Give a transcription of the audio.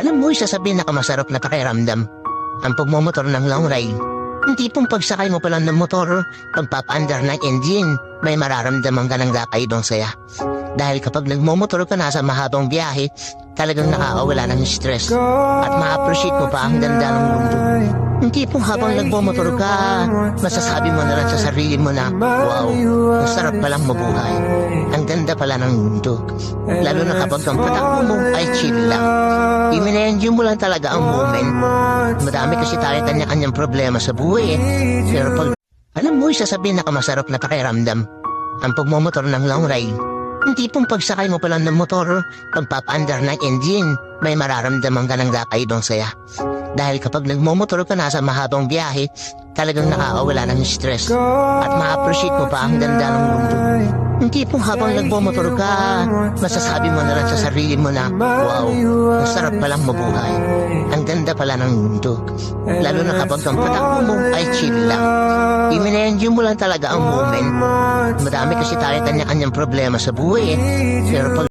Alam mo, isa sa pinakamasarap na pakiramdam, ang pagmumotor ng long ride. Ang tipong pagsakay mo pa ng motor, pagpapaandar ng engine, may mararamdaman ka ng kakaibang saya. Dahil kapag nagmumotor ka na sa mahabang biyahe, talagang nakakawala ng stress at ma-appreciate mo pa ang ganda ng mundo. Ang tipong habang nagmumotor ka, masasabi mo na lang sa sarili mo na, wow, ang palang mabuhay. Ang ganda pala ng mundo. Lalo na kapag ang patakbo mo ay chill lang. I-enjoy mo lang talaga ang moment. Madami kasi tayo kanya-kanyang problema sa buhay eh. Pero pag... Alam mo, isa sa pinakamasarap na pakiramdam, ang pagmumotor ng long ride. Ang tipong pagsakay mo pa lang ng motor, pagpapaandar ng engine, may mararamdaman ka ng kakaibang saya. Dahil kapag nagmumotor ka na sa mahabang biyahe, talagang nakakawala ng stress at ma-appreciate mo pa ang ganda ng mundo. Ang tipong habang nagmumotor ka, masasabi mo na lang sa sarili mo na, wow, ang sarap palang mabuhay. Ang ganda pala ng mundo. Lalo na kapag ang patakbo mo ay chill lang. I-enjoy mo lang talaga ang moment. Madami kasi tayo kanya-kanyang problema sa buhay eh. Pero pag